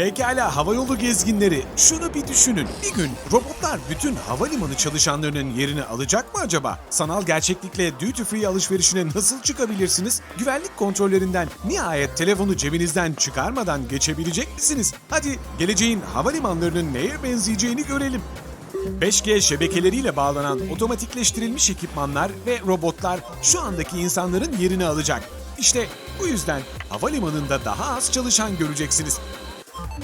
Pekala havayolu gezginleri şunu bir düşünün. Bir gün robotlar bütün havalimanı çalışanlarının yerini alacak mı acaba? Sanal gerçeklikle duty free alışverişine nasıl çıkabilirsiniz? Güvenlik kontrollerinden nihayet telefonu cebinizden çıkarmadan geçebilecek misiniz? Hadi geleceğin havalimanlarının neye benzeyeceğini görelim. 5G şebekeleriyle bağlanan otomatikleştirilmiş ekipmanlar ve robotlar şu andaki insanların yerini alacak. İşte bu yüzden havalimanında daha az çalışan göreceksiniz.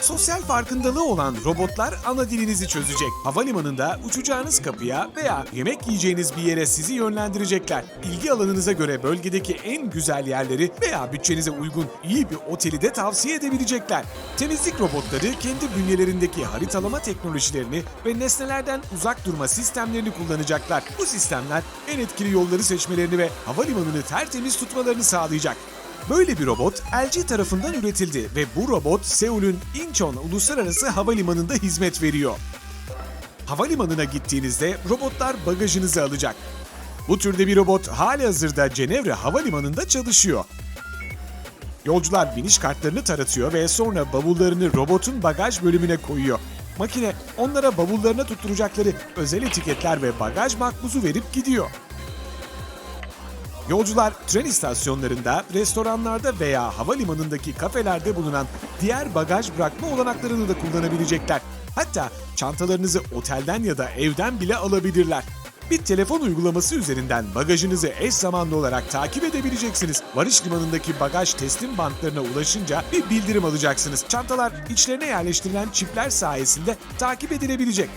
Sosyal farkındalığı olan robotlar ana dilinizi çözecek. Havalimanında uçacağınız kapıya veya yemek yiyeceğiniz bir yere sizi yönlendirecekler. İlgi alanınıza göre bölgedeki en güzel yerleri veya bütçenize uygun iyi bir oteli de tavsiye edebilecekler. Temizlik robotları kendi bünyelerindeki haritalama teknolojilerini ve nesnelerden uzak durma sistemlerini kullanacaklar. Bu sistemler en etkili yolları seçmelerini ve havalimanını tertemiz tutmalarını sağlayacak. Böyle bir robot LG tarafından üretildi ve bu robot Seul'ün Incheon Uluslararası Havalimanı'nda hizmet veriyor. Havalimanına gittiğinizde robotlar bagajınızı alacak. Bu türde bir robot halihazırda Cenevre Havalimanı'nda çalışıyor. Yolcular biniş kartlarını taratıyor ve sonra bavullarını robotun bagaj bölümüne koyuyor. Makine onlara bavullarına tutturacakları özel etiketler ve bagaj makbuzu verip gidiyor. Yolcular tren istasyonlarında, restoranlarda veya havalimanındaki kafelerde bulunan diğer bagaj bırakma olanaklarını da kullanabilecekler. Hatta çantalarınızı otelden ya da evden bile alabilirler. Bir telefon uygulaması üzerinden bagajınızı eş zamanlı olarak takip edebileceksiniz. Varış limanındaki bagaj teslim bantlarına ulaşınca bir bildirim alacaksınız. Çantalar içlerine yerleştirilen çipler sayesinde takip edilebilecek.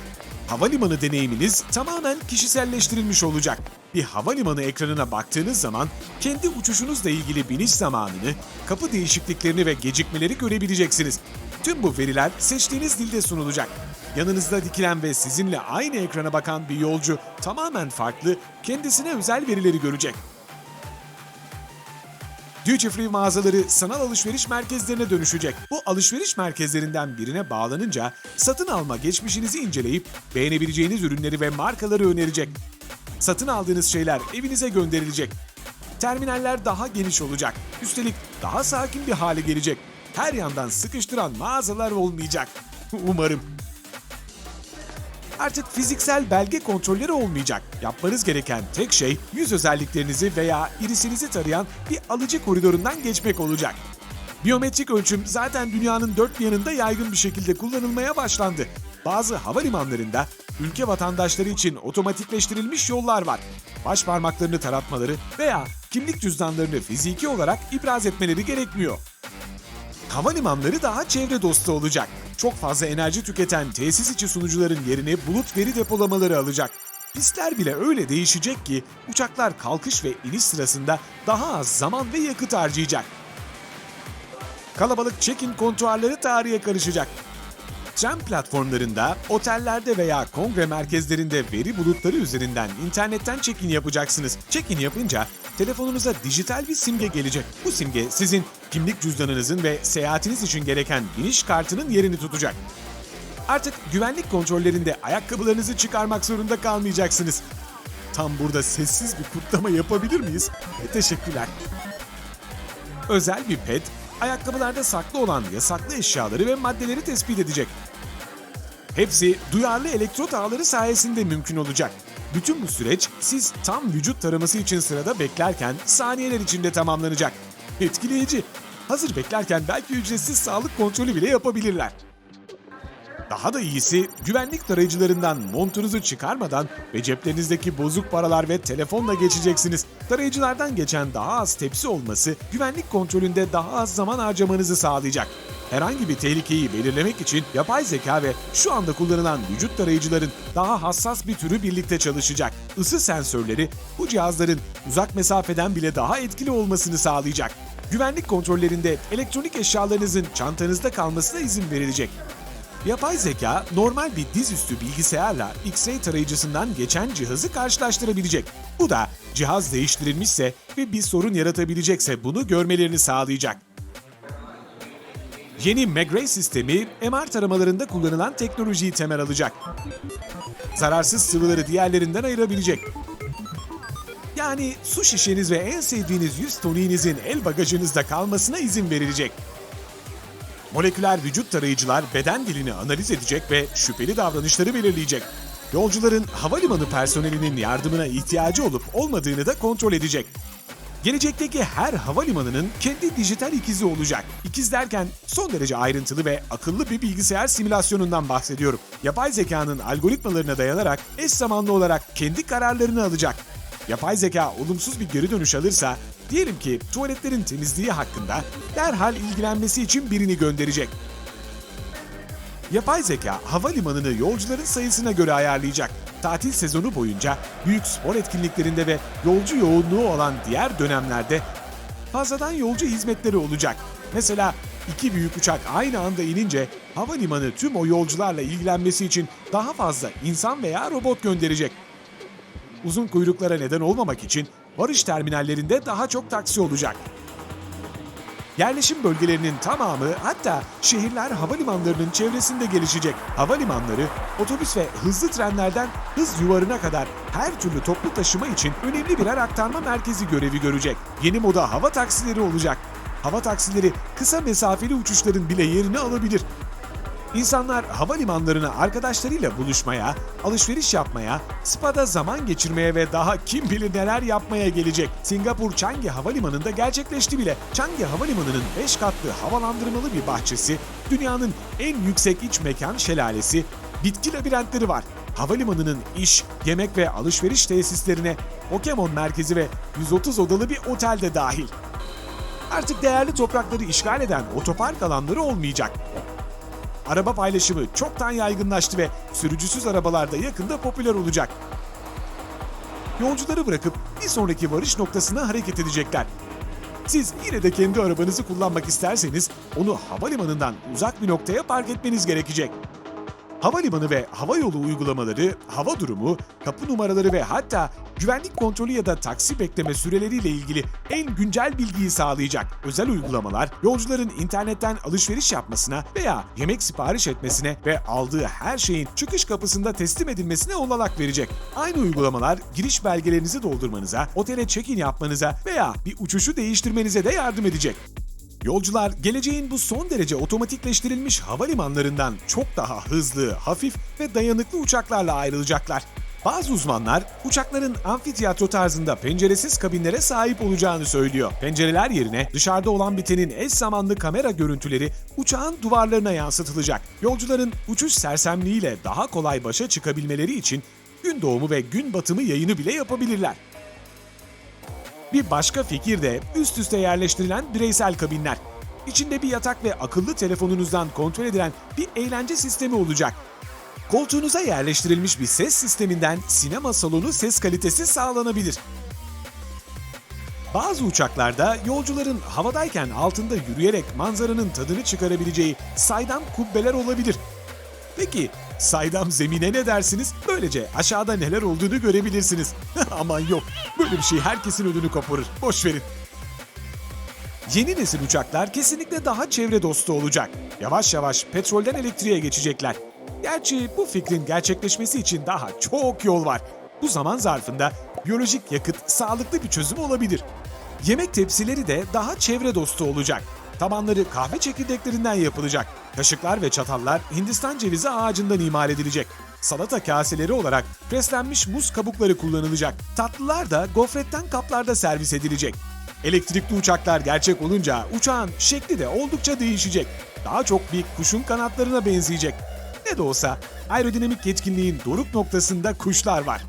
Havalimanı deneyiminiz tamamen kişiselleştirilmiş olacak. Bir havalimanı ekranına baktığınız zaman kendi uçuşunuzla ilgili biniş zamanını, kapı değişikliklerini ve gecikmeleri görebileceksiniz. Tüm bu veriler seçtiğiniz dilde sunulacak. Yanınızda dikilen ve sizinle aynı ekrana bakan bir yolcu tamamen farklı, kendisine özel verileri görecek. Duty Free mağazaları sanal alışveriş merkezlerine dönüşecek. Bu alışveriş merkezlerinden birine bağlanınca satın alma geçmişinizi inceleyip beğenebileceğiniz ürünleri ve markaları önerecek. Satın aldığınız şeyler evinize gönderilecek. Terminaller daha geniş olacak. Üstelik daha sakin bir hale gelecek. Her yandan sıkıştıran mağazalar olmayacak. Umarım. Artık fiziksel belge kontrolleri olmayacak. Yapmanız gereken tek şey yüz özelliklerinizi veya irisinizi tarayan bir alıcı koridorundan geçmek olacak. Biyometrik ölçüm zaten dünyanın dört bir yanında yaygın bir şekilde kullanılmaya başlandı. Bazı havalimanlarında ülke vatandaşları için otomatikleştirilmiş yollar var. Baş parmaklarını taratmaları veya kimlik cüzdanlarını fiziki olarak ibraz etmeleri gerekmiyor. Havalimanları daha çevre dostu olacak. Çok fazla enerji tüketen tesis içi sunucuların yerini bulut veri depolamaları alacak. Pistler bile öyle değişecek ki uçaklar kalkış ve iniş sırasında daha az zaman ve yakıt harcayacak. Kalabalık check-in kontuarları tarihe karışacak. Tren platformlarında, otellerde veya kongre merkezlerinde veri bulutları üzerinden internetten check-in yapacaksınız. Check-in yapınca telefonunuza dijital bir simge gelecek. Bu simge sizin kimlik cüzdanınızın ve seyahatiniz için gereken biniş kartının yerini tutacak. Artık güvenlik kontrollerinde ayakkabılarınızı çıkarmak zorunda kalmayacaksınız. Tam burada sessiz bir kutlama yapabilir miyiz? Teşekkürler. Özel bir pet, ayakkabılarda saklı olan yasaklı eşyaları ve maddeleri tespit edecek. Hepsi duyarlı elektrot ağları sayesinde mümkün olacak. Bütün bu süreç siz tam vücut taraması için sırada beklerken saniyeler içinde tamamlanacak. Etkileyici. Hazır beklerken belki ücretsiz sağlık kontrolü bile yapabilirler. Daha da iyisi güvenlik tarayıcılarından montunuzu çıkarmadan ve ceplerinizdeki bozuk paralar ve telefonla geçeceksiniz. Tarayıcılardan geçen daha az tepsi olması güvenlik kontrolünde daha az zaman harcamanızı sağlayacak. Herhangi bir tehlikeyi belirlemek için yapay zeka ve şu anda kullanılan vücut tarayıcıların daha hassas bir türü birlikte çalışacak. Isı sensörleri bu cihazların uzak mesafeden bile daha etkili olmasını sağlayacak. Güvenlik kontrollerinde elektronik eşyalarınızın çantanızda kalmasına izin verilecek. Yapay zeka normal bir dizüstü bilgisayarla X-ray tarayıcısından geçen cihazı karşılaştırabilecek. Bu da cihaz değiştirilmişse ve bir sorun yaratabilecekse bunu görmelerini sağlayacak. Yeni McRae sistemi MR taramalarında kullanılan teknolojiyi temel alacak. Zararsız sıvıları diğerlerinden ayırabilecek. Yani su şişeniz ve en sevdiğiniz yüz toniğinizin el bagajınızda kalmasına izin verilecek. Moleküler vücut tarayıcılar beden dilini analiz edecek ve şüpheli davranışları belirleyecek. Yolcuların havalimanı personelinin yardımına ihtiyacı olup olmadığını da kontrol edecek. Gelecekteki her havalimanının kendi dijital ikizi olacak. İkiz derken son derece ayrıntılı ve akıllı bir bilgisayar simülasyonundan bahsediyorum. Yapay zekanın algoritmalarına dayanarak eş zamanlı olarak kendi kararlarını alacak. Yapay zeka olumsuz bir geri dönüş alırsa, diyelim ki tuvaletlerin temizliği hakkında derhal ilgilenmesi için birini gönderecek. Yapay zeka havalimanını yolcuların sayısına göre ayarlayacak. Tatil sezonu boyunca büyük spor etkinliklerinde ve yolcu yoğunluğu olan diğer dönemlerde fazladan yolcu hizmetleri olacak. Mesela iki büyük uçak aynı anda inince havalimanı tüm o yolcularla ilgilenmesi için daha fazla insan veya robot gönderecek. Uzun kuyruklara neden olmamak için varış terminallerinde daha çok taksi olacak. Yerleşim bölgelerinin tamamı hatta şehirler havalimanlarının çevresinde gelişecek. Havalimanları otobüs ve hızlı trenlerden hız yuvarına kadar her türlü toplu taşıma için önemli birer aktarma merkezi görevi görecek. Yeni moda hava taksileri olacak. Hava taksileri kısa mesafeli uçuşların bile yerini alabilir. İnsanlar havalimanlarına arkadaşlarıyla buluşmaya, alışveriş yapmaya, spada zaman geçirmeye ve daha kim bilir neler yapmaya gelecek. Singapur Changi Havalimanı'nda gerçekleşti bile. Changi Havalimanı'nın 5 katlı havalandırmalı bir bahçesi, dünyanın en yüksek iç mekan şelalesi, bitki labirentleri var. Havalimanının iş, yemek ve alışveriş tesislerine Pokemon merkezi ve 130 odalı bir otel de dahil. Artık değerli toprakları işgal eden otopark alanları olmayacak. Araba paylaşımı çoktan yaygınlaştı ve sürücüsüz arabalar da yakında popüler olacak. Yolcuları bırakıp bir sonraki varış noktasına hareket edecekler. Siz yine de kendi arabanızı kullanmak isterseniz onu havalimanından uzak bir noktaya park etmeniz gerekecek. Havalimanı ve hava yolu uygulamaları, hava durumu, kapı numaraları ve hatta güvenlik kontrolü ya da taksi bekleme süreleriyle ilgili en güncel bilgiyi sağlayacak. Özel uygulamalar yolcuların internetten alışveriş yapmasına veya yemek sipariş etmesine ve aldığı her şeyin çıkış kapısında teslim edilmesine olanak verecek. Aynı uygulamalar giriş belgelerinizi doldurmanıza, otele check-in yapmanıza veya bir uçuşu değiştirmenize de yardım edecek. Yolcular geleceğin bu son derece otomatikleştirilmiş havalimanlarından çok daha hızlı, hafif ve dayanıklı uçaklarla ayrılacaklar. Bazı uzmanlar uçakların amfiteyatro tarzında penceresiz kabinlere sahip olacağını söylüyor. Pencereler yerine dışarıda olan bitenin eş zamanlı kamera görüntüleri uçağın duvarlarına yansıtılacak. Yolcuların uçuş sersemliğiyle daha kolay başa çıkabilmeleri için gün doğumu ve gün batımı yayını bile yapabilirler. Bir başka fikir de üst üste yerleştirilen bireysel kabinler. İçinde bir yatak ve akıllı telefonunuzdan kontrol edilen bir eğlence sistemi olacak. Koltuğunuza yerleştirilmiş bir ses sisteminden sinema salonu ses kalitesi sağlanabilir. Bazı uçaklarda yolcuların havadayken altında yürüyerek manzaranın tadını çıkarabileceği saydam kubbeler olabilir. Peki saydam zemine ne dersiniz? Böylece aşağıda neler olduğunu görebilirsiniz. Aman yok böyle bir şey herkesin ödünü koparır. Boş verin. Yeni nesil uçaklar kesinlikle daha çevre dostu olacak. Yavaş yavaş petrolden elektriğe geçecekler. Gerçi bu fikrin gerçekleşmesi için daha çok yol var. Bu zaman zarfında biyolojik yakıt sağlıklı bir çözüm olabilir. Yemek tepsileri de daha çevre dostu olacak. Tabanları kahve çekirdeklerinden yapılacak. Kaşıklar ve çatallar Hindistan cevizi ağacından imal edilecek. Salata kaseleri olarak preslenmiş muz kabukları kullanılacak. Tatlılar da gofretten kaplarda servis edilecek. Elektrikli uçaklar gerçek olunca uçağın şekli de oldukça değişecek. Daha çok bir kuşun kanatlarına benzeyecek. Ne de olsa aerodinamik yetkinliğin doruk noktasında kuşlar var.